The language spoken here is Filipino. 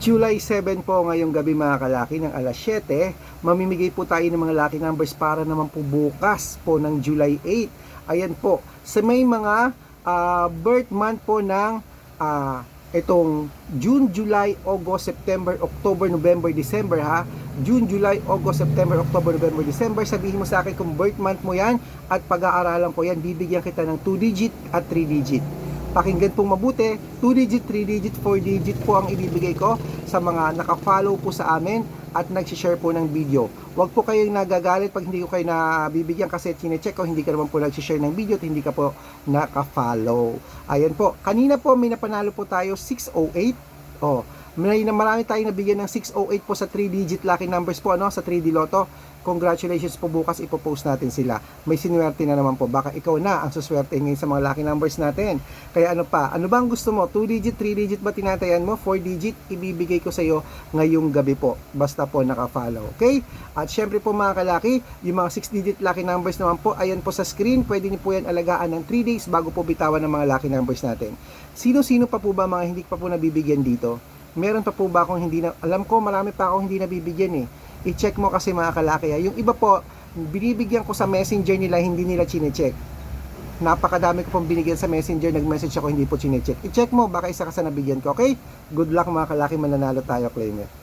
July 7 po ngayong gabi mga kalaki ng alas 7. Mamimigay po tayo ng mga lucky numbers para naman po bukas po ng July 8. Ayan po. Sa may mga ah, birth month po ng ah, itong June, July, August, September, October, November, December ha. June, July, August, September, October, November, December. Sabihin mo sa akin kung birth month mo yan at pag-aaralan ko yan, bibigyan kita ng 2 digit at 3 digit. Pakinggan pong mabuti, 2 digit, 3 digit, 4 digit po ang ibibigay ko sa mga nakafollow po sa amin at nag-share po ng video. Huwag po kayong nagagalit pag hindi ko kayo nabibigyan kasi chinecheck ko, hindi ka naman po nag-share ng video at hindi ka po nakafollow. Ayan po, kanina po may napanalo po tayo 608. Oh, may marami tayong nabigyan ng 608 po sa 3 digit lucky numbers po ano sa 3D Lotto. Congratulations po bukas ipopost natin sila. May sinuwerte na naman po. Baka ikaw na ang suswerte ngayon sa mga lucky numbers natin. Kaya ano pa? Ano bang gusto mo? 2 digit, 3 digit ba tinatayan mo? 4 digit ibibigay ko sa iyo ngayong gabi po. Basta po naka-follow. Okay? At syempre po mga kalaki, yung mga 6 digit lucky numbers naman po, ayan po sa screen. Pwede niyo po yan alagaan ng 3 days bago po bitawan ng mga lucky numbers natin. Sino-sino pa po ba mga hindi pa po nabibigyan dito? Meron pa po ba akong hindi na, alam ko marami pa akong hindi nabibigyan eh. I-check mo kasi mga kalaki. ah. Yung iba po, binibigyan ko sa messenger nila, hindi nila chinecheck. Napakadami ko pong binigyan sa messenger, nag-message ako, hindi po chinecheck. I-check mo, baka isa ka sa nabigyan ko, okay? Good luck mga kalaki, mananalo tayo, claim.